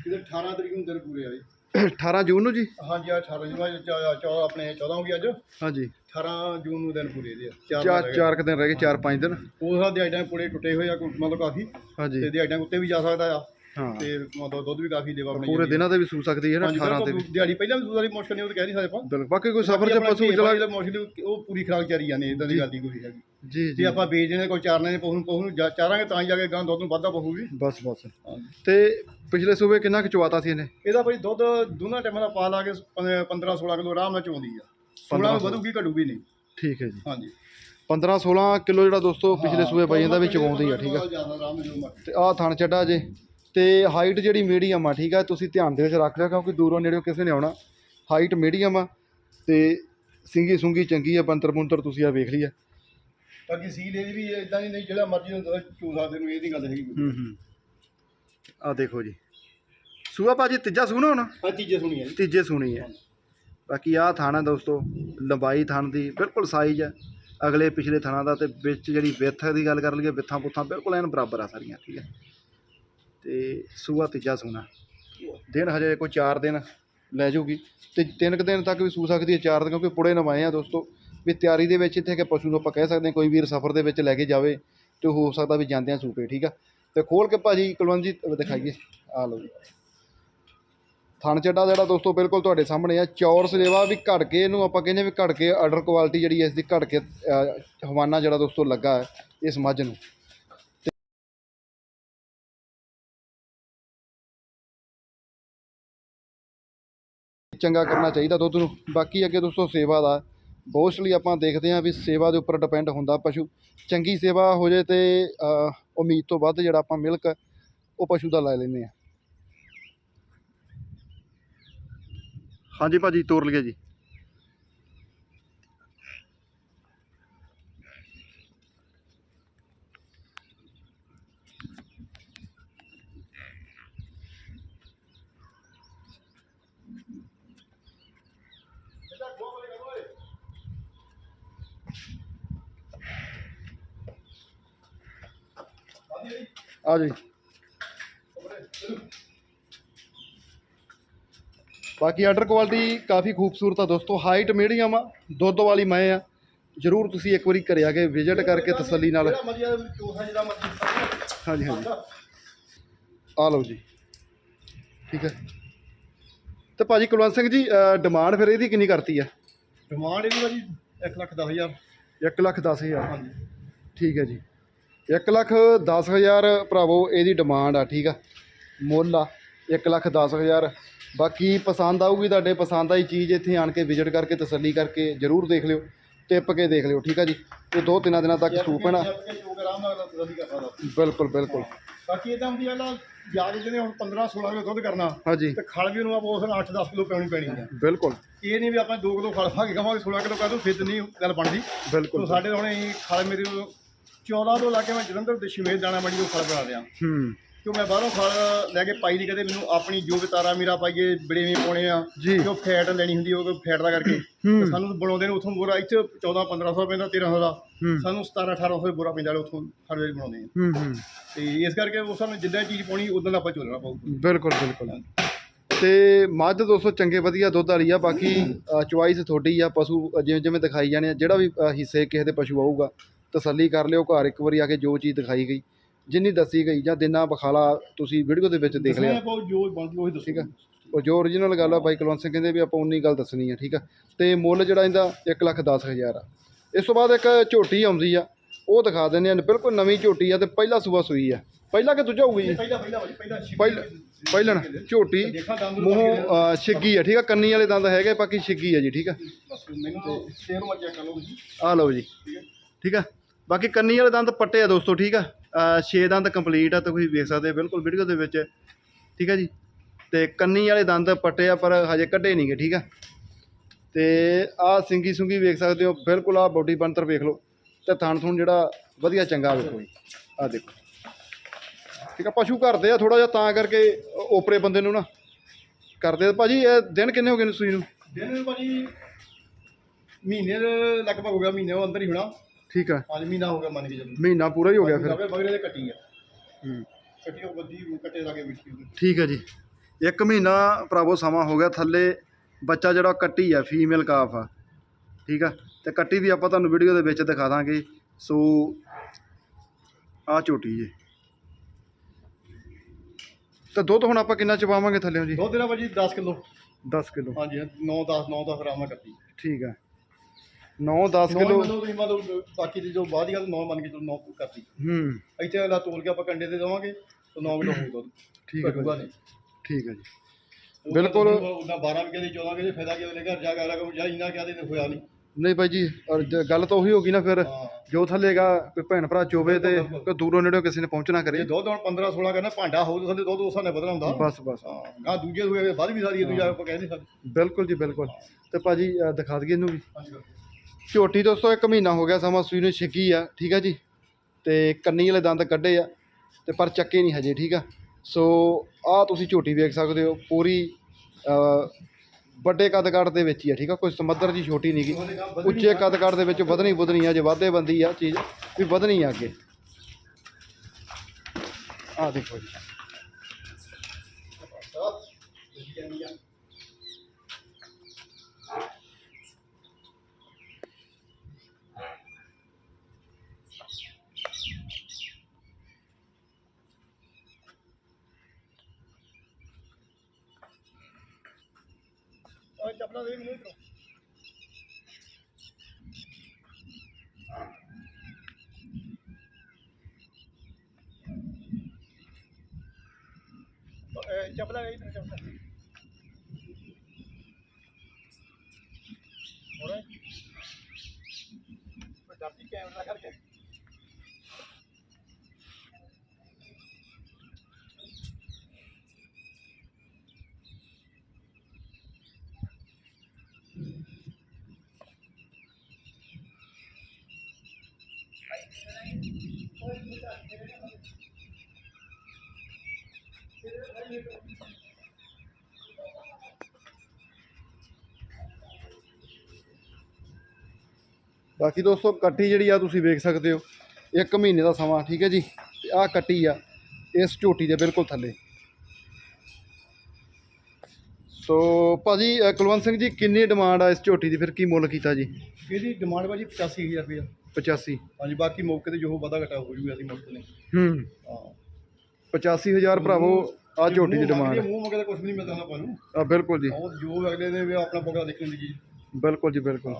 ਇਹਦੇ 18 ਤਰੀਕ ਨੂੰ ਦਿਨ ਪੂਰੇ ਆ ਜੀ। 18 ਜੂਨ ਨੂੰ ਜੀ? ਹਾਂਜੀ ਆ 18 ਜੂਨ ਅੱਜ ਚੌ- ਆਪਣੇ 14 ਹੋ ਗਈ ਅੱਜ। ਹਾਂਜੀ। 18 ਜੂਨ ਨੂੰ ਦਿਨ ਪੂਰੇ ਦੇ ਆ ਚਾਰ ਚਾਰ ਕੁ ਦਿਨ ਰਹਿ ਗਏ ਚਾਰ ਪੰਜ ਦਿਨ। ਉਸ ਦਾ ਦਿਹਾੜੀਆਂ ਪੂਰੇ ਟੁੱਟੇ ਹੋਏ ਆ ਮਤਲਬ ਕਾਫੀ। ਹਾਂਜੀ। ਤੇ ਦਿਹਾੜੀਆਂ ਉੱਤੇ ਵੀ ਜਾ ਸਕਦਾ ਆ। ਹਾਂ। ਤੇ ਮਤਲਬ ਦੁੱਧ ਵੀ ਕਾਫੀ ਦੇਵਾ ਪੂਰੇ ਦਿਨਾਂ ਤੇ ਵੀ ਸੂ ਸਕਦੀ ਹੈ ਨਾ 18 ਤੇ ਦਿਹਾੜੀ ਪਹਿਲਾਂ ਵੀ ਸੂਜ਼ਾਰੀ ਮੁਸ਼ਕਲ ਨਹੀਂ ਉਹ ਤਾਂ ਕਹਿ ਨਹੀਂ ਸਕਦੇ ਆਪਾਂ। ਬਿਲਕੁਲ। ਬਾਕੀ ਕੋਈ ਸਫ਼ਰ 'ਚ ਪਸ਼ੂ ਚਲਾ ਮੁਸ਼ਕਲ ਉਹ ਪੂਰੀ ਖਰਾਕ ਚਾਰੀ ਜਾਂਦੇ ਇਦਾਂ ਦੀ ਗੱਲ ਨਹੀਂ ਕੋਈ ਹੈਗੀ। ਜੀ ਜੇ ਆਪਾਂ ਵੇਚ ਦੇਣੇ ਕੋਈ ਚਾਰਨੇ ਦੇ ਪਸ਼ੂ ਨੂੰ ਚਾਰਾਂਗੇ ਤਾਂ ਹੀ ਜਾ ਕੇ ਗਾਂ ਦੁੱਧ ਨੂੰ ਵੱਧਦਾ ਪਹੂਗੀ ਬਸ ਬਸ। ਤੇ ਪਿਛਲੇ ਸੂਬੇ ਕਿੰਨਾ ਕੁ ਚਵਾਤਾ ਸੀ ਇਹਨੇ? ਇਹਦਾ ਭਾਈ ਦੁੱਧ ਦੋਨਾਂ ਟਾਈਮਾਂ ਦਾ ਪਾ ਲਾ ਕੇ 15 16 ਕਿਲੋ ਆਰਾਮ ਨਾਲ ਚੋਂਦੀ ਆ। 16 ਵਧੂਗੀ ਘਟੂਗੀ ਨਹੀਂ। ਠੀਕ ਹੈ ਜੀ। ਹਾਂਜੀ। 15 16 ਕਿਲੋ ਜਿਹੜਾ ਦੋਸਤੋ ਪਿਛਲੇ ਸੂਬੇ ਬਾਈ ਜਾਂਦਾ ਵਿੱਚ ਚਵਾਉਂਦੀ ਆ ਠੀਕ ਆ। ਤੇ ਆਹ ਥਣ ਚੱਡਾ ਜੇ। ਤੇ ਹਾਈਟ ਜਿਹੜੀ ਮੀਡੀਅਮ ਆ ਠੀਕ ਆ ਤੁਸੀਂ ਧਿਆਨ ਦੇ ਵਿੱਚ ਰੱਖ ਲਿਆ ਕਿਉਂਕਿ ਦੂਰੋਂ ਨੇੜਿਓਂ ਕਿਸੇ ਨੇ ਆਉਣਾ। ਹਾਈਟ ਮੀਡੀਅਮ ਆ ਤੇ ਸਿੰਗੀ ਸੁੰਗੀ ਚੰਗੀ ਆ ਬੰਤਰ ਬੰਤਰ ਤੁਸੀਂ ਆ ਵੇਖ ਲਈ ਆ। ਬਾਕੀ ਸੀਲ ਇਹਦੀ ਵੀ ਇਦਾਂ ਨਹੀਂ ਜਿਹੜਾ ਮਰਜ਼ੀ ਨੂੰ ਚੋ ਸਕਦੇ ਨੂੰ ਇਹ ਨਹੀਂ ਗੱਲ ਹੈਗੀ। ਹੂੰ ਹੂੰ। ਆ ਦੇਖੋ ਜੀ। ਸੂਆ ਭਾਜੀ ਤੀਜਾ ਸੂਣਾ ਹੋਣਾ? ਹਾਂ ਤੀਜੇ ਸੁਣੀ ਹੈ ਜੀ। ਤੀਜੇ ਸੂਣੀ ਹੈ। ਬਾਕੀ ਆਹ ਥਣ ਦੋਸਤੋ ਲੰਬਾਈ ਥਣ ਦੀ ਬਿਲਕੁਲ ਸਾਈਜ਼ ਹੈ। ਅਗਲੇ ਪਿਛਲੇ ਥਣਾਂ ਦਾ ਤੇ ਵਿੱਚ ਜਿਹੜੀ ਵਿੱਥ ਦੀ ਗੱਲ ਕਰ ਲਈਏ ਵਿੱਥਾਂ ਪੁੱਥਾਂ ਬਿਲਕੁਲ ਐਨ ਬਰਾਬਰ ਆ ਸਾਰੀਆਂ ਠੀਕ ਹੈ। ਤੇ ਸੂਆ ਤੀਜਾ ਸੂਣਾ। ਦਿਨ ਹਜੇ ਕੋਈ 4 ਦਿਨ ਲੈ ਜਾਊਗੀ। ਤੇ ਤਿੰਨ ਕੁ ਦਿਨ ਤੱਕ ਵੀ ਸੂ ਸਕਦੀ ਹੈ ਚਾਰ ਦਿਨ ਕਿਉਂਕਿ ਪੁੜੇ ਨਵਾਏ ਆ ਦੋਸਤੋ। ਵੀ ਤਿਆਰੀ ਦੇ ਵਿੱਚ ਇੱਥੇ ਕਿ ਪਸ਼ੂ ਨੂੰ ਆਪਾਂ ਕਹਿ ਸਕਦੇ ਹਾਂ ਕੋਈ ਵੀਰ ਸਫ਼ਰ ਦੇ ਵਿੱਚ ਲੈ ਕੇ ਜਾਵੇ ਤੇ ਹੋ ਸਕਦਾ ਵੀ ਜਾਂਦਿਆਂ ਸੂਪੇ ਠੀਕ ਆ। ਤੇ ਖੋਲ ਕੇ ਭਾਜੀ ਕੁਲਵੰਤ ਜੀ ਦਿਖਾਈਏ। ਆ ਲਓ ਜੀ। ਥਣ ਚੱਡਾ ਜਿਹੜਾ ਦੋਸਤੋ, ਬਿਲਕੁਲ ਤੁਹਾਡੇ ਸਾਹਮਣੇ ਆ। ਚੌਰ ਸਲੇਵਾ ਵੀ ਘੜ ਕੇ, ਇਹਨੂੰ ਆਪਾਂ ਕਹਿੰਦੇ ਵੀ ਘੜ ਕੇ ਆਰਡਰ ਕੁਆਲਿਟੀ ਜਿਹੜੀ ਇਸ ਦੀ ਘੜ ਕੇ ਹਵਾਨਾ ਜਿਹੜਾ ਦੋਸਤੋ ਲੱਗਾ ਹੈ, ਇਸ ਮੱਝ ਨੂੰ। ਚੰਗਾ ਕਰਨਾ ਚਾਹੀਦਾ ਦੁੱਧ ਨੂੰ। ਬਾਕੀ ਅੱਗੇ ਦੋਸਤੋ, ਸੇਵਾ ਦਾ। ਮੋਸਟਲੀ ਆਪਾਂ ਦੇਖਦੇ ਹਾਂ ਵੀ ਸੇਵਾ ਦੇ ਉੱਪਰ ਡਿਪੈਂਡ ਹੁੰਦਾ ਪਸ਼ੂ। ਚੰਗੀ ਸੇਵਾ ਹੋ ਜੇ ਤੇ ਉਮੀਦ ਤੋਂ ਵੱਧ ਜਿਹੜਾ ਆਪਾਂ ਮਿਲਕ, ਉਹ ਪਸ਼ੂ ਦਾ ਲੈ ਲੈਂਦੇ ਆ ਹਾਂਜੀ ਭਾਜੀ, ਤੋਰ ਲਈਏ ਜੀ। ਆ ਜੀ। ਬਾਕੀ ਆਰਡਰ ਕੁਆਲਿਟੀ ਕਾਫੀ ਖੂਬਸੂਰਤ ਆ ਦੋਸਤੋ। ਹਾਈਟ ਮੀਡੀਅਮ ਆ ਦੁੱਧ ਵਾਲੀ ਮੈਂ ਆ। ਜਰੂਰ ਤੁਸੀਂ ਇੱਕ ਵਾਰੀ ਘਰੇ ਆ ਕੇ ਵਿਜ਼ਿਟ ਕਰਕੇ ਤਸੱਲੀ ਨਾਲ ਹਾਂਜੀ ਹਾਂਜੀ। ਆ ਲਓ ਜੀ। ਠੀਕ ਹੈ। ਤੇ ਭਾਜੀ ਕੁਲਵੰਤ ਸਿੰਘ ਜੀ ਡਿਮਾਂਡ ਫਿਰ ਇਹਦੀ ਕਿੰਨੀ ਕਰਤੀ ਆ? ਡਿਮਾਂਡ ਇਹਦੀ ਭਾਜੀ 1 ਲੱਖ 10 ਹਜ਼ਾਰ। 1 ਲੱਖ 10 ਹਜ਼ਾਰ। ਹਾਂਜੀ। ਠੀਕ ਹੈ ਜੀ। 1 ਲੱਖ 10 ਹਜ਼ਾਰ ਭਰਾਵੋ ਇਹਦੀ ਡਿਮਾਂਡ ਆ ਠੀਕ ਆ? ਮੁੱਲ ਆ 1 ਲੱਖ 10 ਹਜ਼ਾਰ। ਬਾਕੀ ਪਸੰਦ ਆਊਗੀ ਤੁਹਾਡੇ ਪਸੰਦ ਆਈ ਚੀਜ਼ ਇੱਥੇ ਆਣ ਕੇ ਵਿਜ਼ਿਟ ਕਰਕੇ ਤਸੱਲੀ ਕਰਕੇ ਜਰੂਰ ਦੇਖ ਲਿਓ ਟਿੱਪ ਕੇ ਦੇਖ ਲਿਓ ਠੀਕ ਆ ਜੀ? ਤੇ ਦੋ ਤਿੰਨਾਂ ਦਿਨਾਂ ਤੱਕ ਸੂਪ ਹੈ ਨਾ? ਕੇ ਬਿਲਕੁਲ ਬਿਲਕੁਲ। ਬਾਕੀ ਇਦਾਂ ਹੁੰਦੀ ਆ ਨਾ ਜਾ ਕੇ ਜਿਹਨੇ ਹੁਣ 15 16 ਕਿਲੋ ਦੁੱਧ ਕਰਨਾ ਹਾਂਜੀ। ਤੇ ਖਲ ਵੀ ਉਹਨੂੰ ਆਪਾਂ ਉਸ ਨਾਲ 8-10 ਕਿਲੋ ਪਾਉਣੀ ਪੈਣੀ ਆ। ਬਿਲਕੁਲ। ਇਹ ਨਹੀਂ ਵੀ ਆਪਾਂ 2 ਕਿਲੋ ਖਲ ਪਾ ਕੇ ਕਮਾਂਗੇ 16 ਕਿਲੋ ਕਰ ਦੂੰ ਫਿਰ ਨਹੀਂ ਗੱਲ ਬਣਦੀ। ਬਿਲਕੁਲ। ਸਾਡੇ ਹੁਣ ਇਹ ਖਲ ਮੇਰੀ 14 ਤੋਂ ਲਾ ਕੇ ਮੈਂ ਜਲੰਧਰ ਤੇ ਸ਼ਿਵੇਦ ਦਾਣਾ ਮੰਡੀ ਤੋਂ ਖਲ ਬਣਾ ਰਿਹਾ। ਹੂੰ। ਕਿਉਂ ਮੈਂ ਬਾਹਰੋਂ ਖਲ ਲੈ ਕੇ ਪਾਈ ਨਹੀਂ ਕਦੇ ਮੈਨੂੰ ਆਪਣੀ ਜੋ ਵੀ ਤਾਰਾ ਮੀਰਾ ਪਾਈਏ ਬੜੇਵੇਂ ਪਾਉਣੇ ਆ ਜੀ। ਜੋ ਫੈਟ ਲੈਣੀ ਹੁੰਦੀ ਉਹ ਫੈਟ ਦਾ ਕਰਕੇ। ਹੂੰ। ਤੇ ਸਾਨੂੰ ਬਣਾਉਂਦੇ ਨੇ ਉਥੋਂ ਬੋਰਾ ਇੱਥੇ 14 1500 ਪੈਂਦਾ 1300 ਦਾ। ਹੂੰ। ਸਾਨੂੰ 17 1800 ਬੋਰਾ ਪੈਂਦਾ ਉਥੋਂ ਹਰ ਵੇਲੇ ਬਣਾਉਂਦੇ ਆ ਹੂੰ ਹੂੰ। ਤੇ ਇਸ ਕਰਕੇ ਉਹ ਸਾਨੂੰ ਜਿੱਦਾਂ ਚੀਜ਼ ਪਾਉਣੀ ਉਦੋਂ ਦਾ ਆਪਾਂ ਚੋਲਣਾ ਪਊ। ਬਿਲਕੁਲ ਬਿਲਕੁਲ। ਤੇ ਮੱਝ ਦੋਸਤੋ ਚੰਗੇ ਵਧੀਆ ਦੁੱਧ ਵਾਲੀ ਆ ਬਾਕੀ ਚੁਆਇਸ ਤੁਹਾਡੀ ਆ ਪਸ਼ੂ ਅ, ਜਿਵੇਂ ਜਿਵੇਂ ਦਿਖਾਈ ਜਾਣੇ ਆ ਜਿਹੜਾ ਵੀ ਅ, ਹਿੱਸੇ ਕਿਸੇ ਦੇ ਪਸ਼ੂ ਆਊਗਾ ਤਸੱਲੀ ਕਰ ਲਿਓ ਘਰ ਇੱਕ ਵਾਰੀ ਆ ਕੇ ਜੋ ਚੀਜ਼ ਦਿਖਾਈ ਗਈ ਜਿੰਨੀ ਦੱਸੀ ਗਈ ਜਾਂ ਦਿਨਾਂ ਬਖਾਲਾ ਤੁਸੀਂ ਵੀਡੀਓ ਦੇ ਵਿੱਚ ਦੇਖ ਲਿਆ। ਆਪਾਂ ਜੋ ਬਣਦੀ ਉਹੀ ਦੱਸੋ। ਠੀਕ ਆ ਉਹ ਜੋ ਓਰੀਜਨਲ ਗੱਲ ਆ ਬਾਈ ਕੁਲਵੰਤ ਸਿੰਘ ਕਹਿੰਦੇ ਵੀ ਆਪਾਂ ਉਨੀ ਗੱਲ ਦੱਸਣੀ ਆ ਠੀਕ ਆ। ਤੇ ਮੁੱਲ ਜਿਹੜਾ ਇਹਦਾ 1 ਲੱਖ 10 ਹਜ਼ਾਰ ਆ। ਇਸ ਤੋਂ ਬਾਅਦ ਇੱਕ ਝੋਟੀ ਆਉਂਦੀ ਆ ਉਹ ਦਿਖਾ ਦਿੰਦੇ ਆ ਬਿਲਕੁਲ ਨਵੀਂ ਝੋਟੀ ਆ ਤੇ ਪਹਿਲਾ ਸੂਆ ਸੂਈ ਆ। ਪਹਿਲਾ ਕਿ ਦੂਜਾ ਹੋਊਗੀ ਜੀ? ਪਹਿਲਾਂ ਪਹਿਲਾਂ ਪਹਿਲਾਂ ਝੋਟੀ ਮੂੰਹੋਂ ਛਿੱਗੀ ਆ ਠੀਕ ਆ। ਕੰਨੀ ਵਾਲੇ ਦੰਦ ਹੈਗੇ ਬਾਕੀ ਛਿੱਗੀ ਆ ਜੀ ਠੀਕ ਆ। ਮੈਨੂੰ ਸ਼ੇਰ ਕਰ ਲਓ ਆ ਲਓ ਜੀ। ਠੀਕ ਆ। ਬਾਕੀ ਕੰਨੀ ਵਾਲੇ ਦੰਦ ਪੱਟੇ ਆ ਦੋਸਤੋ ਠੀਕ ਆ? ਅ, ਛੇ ਦੰਦ ਕੰਪਲੀਟ ਆ ਤੁਸੀਂ ਵੇਖ ਸਕਦੇ ਹੋ ਬਿਲਕੁਲ ਵੀਡੀਓ ਦੇ ਵਿੱਚ। ਠੀਕ ਆ ਜੀ? ਤੇ ਕੰਨੀ ਵਾਲੇ ਦੰਦ ਪੱਟੇ ਆ ਪਰ ਹਜੇ ਕੱਢੇ ਨਹੀਂਗੇ ਠੀਕ ਆ? ਤੇ ਆ ਸਿੰਗੀ ਸੁੰਗੀ ਵੇਖ ਸਕਦੇ ਹੋ ਬਿਲਕੁਲ ਆ ਬੋਡੀ ਬੰਤਰ ਵੇਖ ਲਓ। ਤੇ ਥਣ ਥੁਣ ਜਿਹੜਾ ਵਧੀਆ ਚੰਗਾ ਵੇਖੋ ਜੀ। ਆ ਦੇਖੋ। ਠੀਕ ਆ ਪਸ਼ੂ ਘਰ ਆ ਥੋੜਾ ਜਿਹਾ ਤਾਂ ਕਰਕੇ ਓਪਰੇ ਬੰਦੇ ਨੂੰ ਨਾ ਕਰਦੇ ਆ। ਭਾਜੀ ਇਹ ਦਿਨ ਕਿੰਨੇ ਹੋ ਗਏ ਨੇ ਸੂਈ ਨੂੰ? ਦਿਨ ਭਾਜੀ ਮਹੀਨੇ ਦੇ ਲਗਭਗ ਹੋ ਗਿਆ ਮਹੀਨੇ ਉਹ ਅੰਦਰ ਹੀ ਹੋਣਾ। ਠੀਕ ਆ। ਪੰਜ ਮਹੀਨਾ ਹੋ ਗਿਆ ਮੰਨ ਕੇ ਚੱਲੋ। ਮਹੀਨਾ ਪੂਰਾ ਹੀ ਹੋ ਗਿਆ ਫਿਰ। ਬਗਰੇ ਦੇ ਕੱਟੀ ਆ। ਹੂੰ। ਕੱਟੀ ਉਹ ਬੱਦੀ ਕੱਟੇ ਲਾ ਕੇ ਵਿਛੀ ਠੀਕ ਹੈ ਜੀ। ਇੱਕ ਮਹੀਨਾ ਭਰਾਵੋ ਸਮਾਂ ਹੋ ਗਿਆ ਥੱਲੇ। ਬੱਚਾ ਜਿਹੜਾ ਕੱਟੀ ਆ ਫੀਮੇਲ ਕਾਫ ਆ। ਠੀਕ ਆ। ਤੇ ਕੱਟੀ ਵੀ ਆਪਾਂ ਤੁਹਾਨੂੰ ਵੀਡੀਓ ਦੇ ਵਿੱਚ ਦਿਖਾ ਦਾਂਗੇ। ਸੋ ਆ ਝੋਟੀ ਜੀ। ਤੇ ਦੁੱਧ ਹੁਣ ਆਪਾਂ ਕਿੰਨਾ ਚਵਾਵਾਂਗੇ ਥੱਲੇੋਂ ਜੀ? ਦੁੱਧ ਦਾ ਭਾਜੀ 10 ਕਿਲੋ। 10 ਕਿਲੋ। ਹਾਂਜੀ 9 10 9 10 ਆਰਾਮ ਨਾਲ ਕੱਟੀ। ਠੀਕ ਆ। 9 10 ਨੌ ਕਿਲੋ। ਮੰਨੋ ਤੁਸੀਂ ਮੰਨ ਲਓ ਬਾਕੀ ਦੀ ਜੋ ਬਾਅਦ ਦੀ ਗੱਲ 9 ਮੰਨ ਕੇ ਚਲੋ 9 ਕਰਤੀ। ਹੂੰ। ਇੱਥੇ ਅਗਲਾ ਤੋਲ ਕੇ ਆਪਾਂ ਕੰਡੇ ਤੇ ਦੇਵਾਂਗੇ ਤਾਂ 9 ਕਿਲੋ ਹੋਊ ਦੁੱਧ ਠੀਕ ਹੈ ਘਟੂਗਾ ਨਹੀਂ। ਠੀਕ ਹੈ ਜੀ। ਬਿਲਕੁਲ। ਉਹਨਾਂ 12 ਵੀ ਕਹਿੰਦੇ 14 ਕਹਿੰਦੇ ਫਾਇਦਾ ਕੀ ਉਹਨੇ ਘਰ ਜਾ ਕੇ ਅਗਲਾ ਕਹੂੰ ਜਾ ਇੰਨਾ ਕਿਹਾ ਤੇ ਹੋਇਆ ਨਹੀਂ ਨਹੀਂ ਬਾਈ ਜੀ ਔਰ ਗੱਲ ਤਾਂ ਉਹੀ ਹੋ ਗਈ ਨਾ ਫਿਰ ਜੋ ਥੱਲੇਗਾ ਕੋਈ ਭੈਣ ਭਰਾ ਚੋਵੇ ਤੇ ਕੋਈ ਦੂਰੋਂ ਨੇੜਿਓਂ ਕਿਸੇ ਨੇ ਪਹੁੰਚਣਾ ਕਰੇ। ਦੁੱਧ ਹੁਣ 15 16 ਕਰਨਾ ਭਾਂਡਾ ਹੋਊ ਥੱਲੇ ਦੁੱਧ ਉਸ ਨੇ ਬਦਲਣਾ ਹੁੰਦਾ। ਬਸ ਬਸ। ਗਾ ਦੂਜੇ ਹੋਏ ਵੱਧ ਵੀ ਸਾਰੀ ਦੂਜਾ ਆਪਾਂ ਕਹਿੰਦੇ ਸਕਦੇ। ਬਿਲਕੁਲ ਜੀ ਬਿਲਕੁਲ। ਤੇ ਭਾਜੀ ਦਿਖਾ ਦਈਏ ਇਹਨੂੰ ਵੀ। ਝੋਟੀ ਦੋਸਤੋ, ਇੱਕ ਮਹੀਨਾ ਹੋ ਗਿਆ, ਸਮਾਂ ਸੂਈ ਨੂੰ ਛਿੱਕੀ ਆ, ਠੀਕ ਆ ਜੀ? ਤੇ ਕੰਨੀ ਵਾਲੇ ਦੰਦ ਕੱਢੇ ਆ, ਤੇ ਪਰ ਚੱਕੇ ਨਹੀਂ ਹਜੇ, ਠੀਕ ਆ? ਸੋ, ਆ ਤੁਸੀਂ ਝੋਟੀ ਵੇਖ ਸਕਦੇ ਹੋ, ਪੂਰੀ ਵੱਡੇ ਕੱਦ ਦੇ ਵਿੱਚ ਹੀ ਆ, ਠੀਕ ਆ? ਕੋਈ ਸਮੱਦਰ ਜੀ ਛੋਟੀ ਨਹੀਂ ਗੀ। ਉੱਚੇ ਕੱਦ ਦੇ ਵਿੱਚ ਵਧਣੀ ਵਧਣੀ ਆ, ਜੇ ਵਾਧੇ ਬੰਦੀ ਆ ਚੀਜ਼, ਵੀ ਵਧਣੀ ਆ ਅੱਗੇ। ਆ ਦੇਖੋ ਜੀ ਆ ਚੱਪਲਾਂ ਦੇ ਮੈਨੂੰ ਇੱਧਰੋਂ। ਇਹ ਚੱਪਲਾਂ ਦੇ ਇੱਧਰ ਹੋਰ ਡਰਦੀ ਕੈਮਰਾ ਕਰਕੇ ਬਾਕੀ ਦੋਸਤੋ ਕੱਟੀ ਜਿਹੜੀ ਆ ਤੁਸੀਂ ਵੇਖ ਸਕਦੇ ਹੋ ਇੱਕ ਮਹੀਨੇ ਦਾ ਸਮਾਂ ਠੀਕ ਹੈ ਜੀ? ਤੇ ਆਹ ਕੱਟੀ ਆ ਇਸ ਝੋਟੀ ਦੇ ਬਿਲਕੁਲ ਥੱਲੇ। ਸੋ ਭਾਜੀ ਕੁਲਵੰਤ ਸਿੰਘ ਜੀ ਕਿੰਨੀ ਡਿਮਾਂਡ ਆ ਇਸ ਝੋਟੀ ਦੀ? ਫਿਰ ਕੀ ਮੁੱਲ ਕੀਤਾ ਜੀ? ਇਹਦੀ ਡਿਮਾਂਡ ਭਾਜੀ 85000 ਰੁਪਏ 85 ਹਾਂਜੀ ਬਾਕੀ ਮੌਕੇ ਤੇ ਜੋ ਵਧਾ ਘਟਾ ਹੋ ਜੂਗਾ ਅਸੀਂ ਮੁਸ਼ਕਲ ਨਹੀਂ ਹੂੰ। ਹਾਂ। 85000 ਭਰਾਵੋ ਆ ਝੋਟੀ ਦੀ ਡਿਮਾਂਡ ਮੂੰਹ ਮੰਗੇ ਤਾਂ ਕੁਝ ਨਹੀਂ ਮਿਲਦਾ ਆਪਾਂ ਨੂੰ। ਆ ਬਿਲਕੁਲ ਜੀ। ਉਹ ਜੋ ਅਗਲੇ ਨੇ ਵੀ ਆਪਣਾ ਪਕੜਾ ਦੇਖਣ ਦੀ ਜੀ ਬਿਲਕੁਲ ਜੀ ਬਿਲਕੁਲ।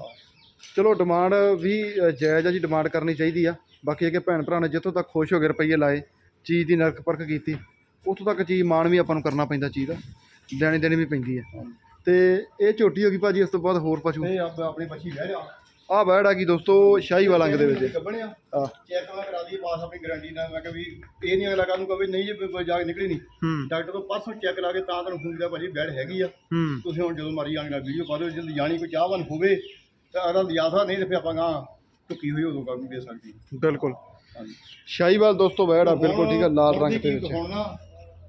ਚਲੋ ਡਿਮਾਂਡ ਵੀ ਜਾਇਜ਼ ਆ ਜੀ ਡਿਮਾਂਡ ਕਰਨੀ ਚਾਹੀਦੀ ਆ। ਬਾਕੀ ਇਹ ਕਿ ਭੈਣ ਭਰਾ ਨੇ ਜਿੱਥੋਂ ਤੱਕ ਖੁਸ਼ ਹੋ ਗਏ ਰੁਪਈਏ ਲਾਏ ਚੀਜ਼ ਦੀ ਨਰਕ ਪਰਖ ਕੀਤੀ ਉੱਥੋਂ ਤੱਕ ਚੀਜ਼ ਮਾਣ ਵੀ ਆਪਾਂ ਨੂੰ ਕਰਨਾ ਪੈਂਦਾ ਚੀਜ਼ ਦਾ ਲੈਣੀ ਦੇਣੀ ਵੀ ਪੈਂਦੀ ਆ। ਤੇ ਇਹ ਝੋਟੀ ਹੋ ਗਈ ਭਾਜੀ ਉਸ ਤੋਂ ਬਾਅਦ ਹੋਰ ਪਸ਼ੂ। ਇਹ ਆਪ ਆਪਣੀ ਬੱਚੀ ਲੈ ਲਿਆ ਆਹ ਬੈੜ ਆ ਕੀ ਦੋਸਤੋ ਸ਼ਾਹੀਵਾਲ ਅੰਗ ਦੇ ਵਿੱਚ। ਗੱਬਣਿਆ ਆ। ਚੈੱਕ ਕਰਾ ਦਈਏ ਪਾਸ ਆਪਣੀ ਗਾਰੰਟੀ ਨਾਲ। ਮੈਂ ਕਿਹਾ ਵੀ ਇਹ ਨਹੀਂ ਅਗਲਾ ਕੱਲ ਨੂੰ ਕਹੇ ਨਹੀਂ ਜੀ ਜਾ ਕੇ ਨਿਕਲੀ ਨਹੀਂ। ਹੂੰ। ਡਾਕਟਰ ਤੋਂ ਪਰਸੋਂ ਚੈੱਕ ਲਾ ਕੇ ਤਾਂ ਤੁਹਾਨੂੰ ਫੋਨ ਕੀਤਾ ਭਾਜੀ ਬੈਡ ਹੈਗੀ ਆ। ਹੂੰ। ਤੁਸੀਂ ਹੁਣ ਜਦੋਂ ਮਰਜ਼ੀ ਆਣ ਨਾਲ ਵੀਡੀਓ ਪਾ ਦਿਓ ਜਦੋਂ ਜਾਣੀ ਕੋਈ ਚਾਹਵਾਨ ਹੋਵੇ ਤਾਂ ਅਗਲਾ ਲਿਆਸਾ ਨਹੀਂ ਤੇ ਫਿਰ ਆਪਾਂ ਗਾਂ ਟੁੱਕੀ ਹੋਈ ਉਦੋਂ ਕੰਮ ਦੇ ਸਕਦੀ। ਬਿਲਕੁਲ। ਹਾਂਜੀ। ਸ਼ਾਹੀਵਾਲ ਦੋਸਤੋ ਬੈੜ ਆ ਬਿਲਕੁਲ ਠੀਕ ਆ ਲਾਲ ਰੰਗ ਦੀ ਦੇ ਕੀਮਤ ਵਿੱਚ। ਹੁਣ ਨਾ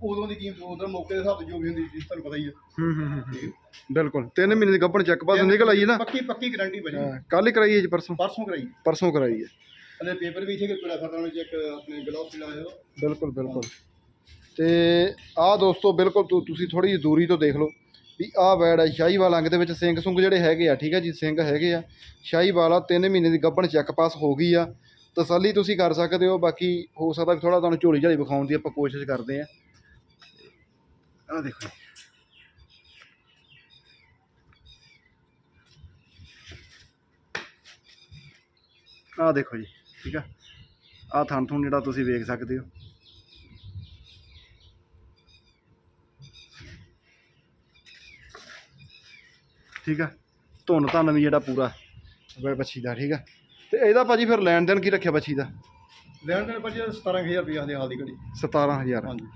ਉਦੋਂ ਦੀ ਕੀਮਤ ਉਦੋਂ ਮੌਕੇ ਦੇ ਹਿਸਾਬ ਤੇ ਜੋ ਵੀ ਹੁੰਦੀ ਸੀ ਤੁਹਾਨੂੰ ਪਤਾ ਹੀ ਹੈ ਹੂੰ ਹੂੰ ਹੂੰ, ਬਿਲਕੁਲ। ਤਿੰਨ ਮਹੀਨੇ ਦੀ ਗੱਭਣ ਚੈੱਕ ਪਾਸ ਨਿਕਲ ਆਈ ਹੈ ਨਾ। ਪੱਕੀ ਪੱਕੀ ਗਾਰੰਟੀ ਭਾਜੀ ਕੱਲ ਹੀ ਕਰਾਈ ਹੈ ਜੀ ਪਰਸੋਂ। ਪਰਸੋਂ ਕਰਾਈ। ਪਰਸੋਂ ਕਰਾਈ ਹੈ। ਅਲੇ ਪੇਪਰ ਵੀ ਇੱਥੇ ਕੋਲਾ ਖਤਮ ਵਿੱਚ ਇੱਕ ਆਪਣੇ ਗਲੋਸ ਲਾਇਆ ਹੋਇਆ। ਬਿਲਕੁਲ ਬਿਲਕੁਲ। ਤੇ ਆਹ ਦੋਸਤੋ ਬਿਲਕੁਲ ਤੁ- ਤੁਸੀਂ ਥੋੜੀ ਜਿਹੀ ਦੂਰੀ ਤੋਂ ਦੇਖ ਲਓ। ਵੀ ਆਹ ਵੈੜ ਹੈ ਸ਼ਾਹੀਵਾਲ ਅੰਗ ਦੇ ਵਿੱਚ ਸਿੰਘ ਸੁੰਗ ਜਿਹੜੇ ਹੈਗੇ ਆ, ਠੀਕ ਹੈ ਜੀ, ਸਿੰਘ ਹੈਗੇ ਆ। ਸ਼ਾਹੀਵਾਲ ਆ ਤਿੰਨ ਮਹੀਨੇ ਦੀ ਗੱਭਣ ਚੈੱਕ ਪਾਸ ਹੋ ਗਈ ਆ। ਤਸੱਲੀ ਤੁਸੀਂ ਕਰ ਸਕਦੇ ਹੋ, ਬਾਕੀ ਹੋ ਸਕਦਾ ਵੀ ਥੋੜਾ ਤੁਹਾਨੂੰ ਝੋਲੀ ਝਾਲੀ ਵਿਖਾਉਣ ਦੀ ਆਪਾਂ ਕੋਸ਼ਿਸ਼ ਕਰਦੇ ਆ। ਆਹ ਦੇਖੋ ਜੀ। ਆਹ ਦੇਖੋ ਜੀ, ਠੀਕ ਆ। ਆਹ ਥਣ ਥੁਣ ਜਿਹੜਾ ਤੁਸੀਂ ਵੇਖ ਸਕਦੇ ਹੋ। ਠੀਕ ਆ? ਧੁੰਨ ਧੰਨ ਵੀ ਜਿਹੜਾ ਪੂਰਾ। ਬ- ਬੱਛੀ ਦਾ ਠੀਕ ਆ? ਤੇ ਇਹਦਾ ਭਾਜੀ ਫਿਰ ਲੈਣ ਦੇਣ ਕੀ ਰੱਖਿਆ ਬੱਛੀ ਦਾ ਲੈਣ ਦੇਣ ਭਾਜੀ 17000 ਰੁਪਏ ਦੇ ਹਾਲ ਦੀ ਘੜੀ। 17000 ਹਾਂਜੀ।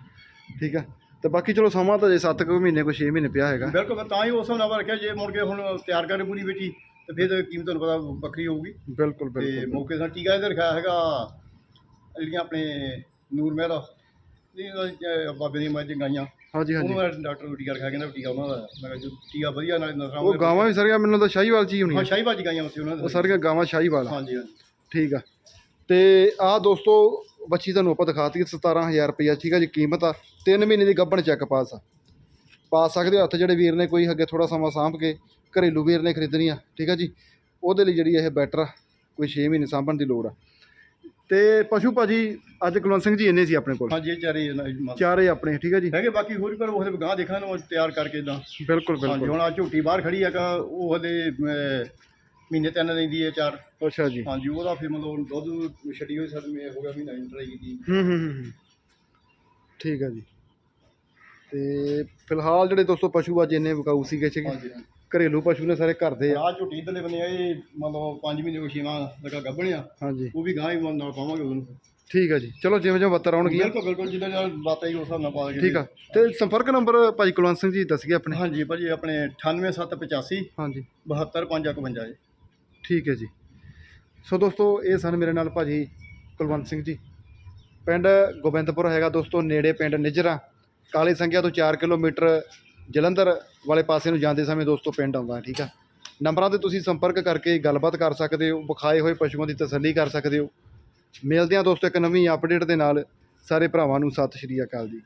ਠੀਕ ਆ? ਤੇ ਬਾਕੀ ਚਲੋ ਸਮਾਂ ਤਾਂ ਜੇ 7 ਕੁ ਮਹੀਨੇ ਕੋਈ 6 ਮਹੀਨੇ ਪਿਆ ਹੈਗਾ। ਬਿਲਕੁਲ ਮੈਂ ਤਾਂ ਹੀ ਉਸ ਹਿਸਾਬ ਨਾਲ ਰੱਖਿਆ ਜੇ ਮੁੜ ਕੇ ਹੁਣ ਤਿਆਰ ਕਰਨ ਪੂਰੀ ਬੈਠੀ ਤੇ ਫਿਰ ਕੀਮਤ ਤੁਹਾਨੂੰ ਪਤਾ ਵੱਖਰੀ ਹੋਊਗੀ। ਬਿਲਕੁਲ ਤੇ ਬਿਲਕੁਲ। ਮੌਕੇ ਦਾ ਟੀਕਾ ਇਹਦੇ ਰਖਾਇਆ ਹੈਗਾ ਜਿਹੜੀਆਂ ਆਪਣੇ ਨੂਰ ਮਹਿਰਾ ਬਾਬੇ ਦੀ ਮੱਝ ਗਾਈਆਂ। ਹਾਂਜੀ ਹਾਂਜੀ। ਉਹਨੂੰ ਮੈਂ ਡਾਕਟਰ ਨੂੰ ਟੀਕਾ ਰਖਾਇਆ ਕਹਿੰਦਾ ਟੀਕਾ ਉਹਨਾਂ ਦਾ ਮੈਂ ਕਿਹਾ ਜੀ ਟੀਕਾ ਵਧੀਆ ਨਾਲੇ ਨਸਰਾਂ ਉਹ ਗਾਵਾਂ ਵੀ ਸਾਰੀਆਂ ਮੈਨੂੰ ਤਾਂ ਸ਼ਾਹੀਵਾਲ ਚ ਹੀ ਹਾਂ ਹੋਣੀਆਂ ਸ਼ਾਹੀਬਾਜੀ ਗਾਈਆਂ ਉੱਥੇ ਉਹਨਾਂ ਉਹ ਦੇ ਸਾਰੀਆਂ ਗਾਵਾਂ ਸ਼ਾਹੀਵਾਲ ਆ ਹਾਂਜੀ ਹਾਂਜੀ। ਠੀਕ ਆ। ਤੇ ਆਹ ਦੋਸਤੋ ਬੱਚੀ ਤੁਹਾਨੂੰ ਆਪਾਂ ਦਿਖਾਤੀ 17000 ਰੁਪਇਆ ਠੀਕ ਆ ਜੀ ਕੀਮਤ ਆ। 3 ਮਹੀਨੇ ਦੀ ਗੱਭਣ ਚੈੱਕ ਪਾਸ ਆ। ਪਾ ਸਕਦੇ ਹੋ ਹੱਥ ਜਿਹੜੇ ਵੀਰ ਨੇ ਕੋਈ ਅੱਗੇ ਥੋੜਾ ਸਮਾਂ ਸਾਂਭ ਕੇ ਘਰੇਲੂ ਵੀਰ ਨੇ ਖਰੀਦਣੀ ਆ ਠੀਕ ਆ ਜੀ। ਉਹਦੇ ਲਈ ਜਿਹੜੀ ਇਹ ਬੈਟਰ ਆ ਕੋਈ 6 ਮਹੀਨੇ ਸਾਂਭਣ ਦੀ ਲੋੜ ਆ। ਤੇ ਪਸ਼ੂ ਭਾਜੀ ਅੱਜ ਕੁਲਵੰਤ ਸਿੰਘ ਜੀ ਇੰਨੇ ਸੀ ਆਪਣੇ ਕੋਲ। ਹਾਂਜੀ ਇਹ ਚਾਰੇ ਦੀ। ਚਾਰੇ ਆਪਣੇ ਠੀਕ ਆ ਜੀ? ਹੈਗੇ ਬਾਕੀ ਹੋਰ ਵੀ ਪਰ ਉਹਦੇ ਗਾਂ ਦੇਖਣ ਨੂੰ ਤਿਆਰ ਕਰਕੇ ਇਦਾਂ ਬਿਲਕੁਲ ਹਾਂਜੀ ਬਿਲਕੁਲ ਹੁਣ ਆ ਝੋਟੀ ਬਾਹਰ ਖੜੀ ਆ ਕਾ ਉਹ ਹਲੇ ਮਹੀਨੇ ਤਿੰਨ ਲੈਂਦੀ ਹੈ ਚਾਰ। ਅੱਛਾ ਜੀ। ਹਾਂਜੀ ਉਹਦਾ ਫਿਰ ਮਤਲਬ ਦੁੱਧ ਛੱਡੀ ਹੋਈ ਸਰ ਮੇ ਹੋ ਗਿਆ ਮਹੀਨਾ ਇੰਟਰਾਈ ਕੀਤੀ। ਹੂੰ ਹੂੰ ਹੂੰ ਹੂੰ। ਠੀਕ ਆ ਜੀ। ਤੇ ਫਿਲਹਾਲ ਜਿਹੜੇ ਦੋਸਤੋ ਪਸ਼ੂ ਅੱਜ ਇੰਨੇ ਵਿਕਾਊ ਸੀਗੇ ਠੀਕ ਹਾਂਜੀ ਹਾਂਜੀ। ਘਰੇਲੂ ਪਸ਼ੂ ਨੇ ਸਾਰੇ ਘਰ ਦੇ ਆ। ਆ ਝੋਟੀ ਇਧਰਲੇ ਬੰਨੇ ਆ ਇਹ ਮਤਲਬ 5 ਮਹੀਨੇ ਉਹ ਛੇਵਾਂ ਲਗਾ ਗੱਭਣਿਆ। ਹਾਂਜੀ। ਉਹ ਵੀ ਗਾਂ ਹੀ ਨਾਲ ਪਾਵਾਂਗੇ ਉਹਨੂੰ। ਠੀਕ ਆ ਜੀ। ਚਲੋ ਜਿਵੇਂ ਜਿਵੇਂ ਬੱਤਰ ਆਉਣਗੀਆਂ ਬਿਲਕੁਲ ਬਿਲਕੁਲ ਜਿੱਦਾਂ ਨਾਲ ਬਾਤਾਂ ਹੀ ਉਸ ਹਿਸਾਬ ਨਾਲ ਪਾ ਕੇ ਠੀਕ ਆ। ਤੇ ਸੰਪਰਕ ਨੰਬਰ ਭਾਜੀ ਕੁਲਵੰਤ ਸਿੰਘ ਜੀ ਦੱਸ ਗਏ ਆਪਣੇ। ਹਾਂਜੀ ਭਾਜੀ ਆਪਣੇ 98785 ਹਾਂਜੀ। 72551 ਜੀ। ਠੀਕ ਹੈ ਜੀ। ਸੋ ਦੋਸਤੋ ਇਹ ਸਨ ਮੇਰੇ ਨਾਲ ਭਾਜੀ ਕੁਲਵੰਤ ਸਿੰਘ ਜੀ। ਪਿੰਡ ਗੋਬਿੰਦਪੁਰ ਹੈਗਾ ਦੋਸਤੋ ਨੇੜੇ ਪਿੰਡ ਨਿਜਰਾ। ਕਾਲੀ ਸੰਘਿਆ ਤੋਂ 4 ਕਿਲੋਮੀਟਰ ਜਲੰਧਰ ਵਾਲੇ ਪਾਸੇ ਨੂੰ ਜਾਂਦੇ ਸਮੇਂ ਦੋਸਤੋ ਪਿੰਡ ਆਉਂਦਾ, ਠੀਕ ਆ? ਨੰਬਰਾਂ ਤੇ ਤੁਸੀਂ ਸੰਪਰਕ ਕਰਕੇ ਗੱਲਬਾਤ ਕਰ ਸਕਦੇ ਹੋ, ਵਿਖਾਏ ਹੋਏ ਪਸ਼ੂਆਂ ਦੀ ਤਸੱਲੀ ਕਰ ਸਕਦੇ ਹੋ। ਮਿਲਦੇ ਹਾਂ ਦੋਸਤੋ ਇੱਕ ਨਵੀਂ ਅਪਡੇਟ ਦੇ ਨਾਲ। ਸਾਰੇ ਭਰਾਵਾਂ ਨੂੰ ਸਤਿ ਸ਼੍ਰੀ ਅਕਾਲ ਜੀ।